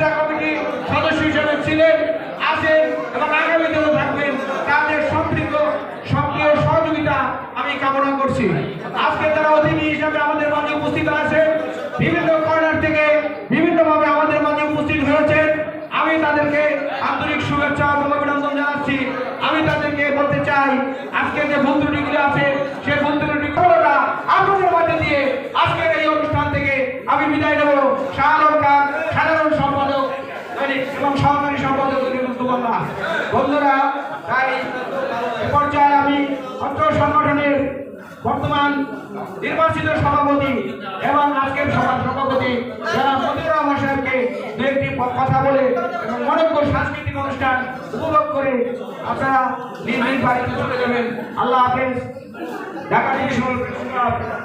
উপদেষ্টা কমিটি সদস্য হিসেবে ছিলেন, আছেন এবং আগামী দিনেও থাকবেন। তাদের সম্পৃক্ত, সক্রিয় সহযোগিতা আমি কামনা করছি। আজকে তারা অতিথি হিসেবে আমাদের মাঝে উপস্থিত আছেন, বিভিন্ন কর্নার থেকে বিভিন্নভাবে আমাদের মাঝে উপস্থিত হয়েছেন। আমি তাদেরকে আন্তরিক শুভেচ্ছা এবং অভিনন্দন জানাচ্ছি। আমি তাদেরকে বলতে চাই, আজকে যে বন্ধু ডিগ্রি আছে, সেই বন্ধু ডিগ্রিটা আপনাদের মাঝে দিয়ে আজকের এই অনুষ্ঠান থেকে আমি বিদায় নেব। শাহ বন্ধুরা তাই পর্যায়ে আমি অত্র সংগঠনের বর্তমান নির্বাচিত সভাপতি এবং আজকের সভার সভাপতি যারা মতিউর রহমান সাহেবকে দু একটি কথা বলে এবং মনজ্ঞ সাংস্কৃতিক অনুষ্ঠান উপভোগ করে আপনারা নিজ নিজ বাড়িতে চলে যাবেন। আল্লাহ হাফেজ। ঢাকা থেকে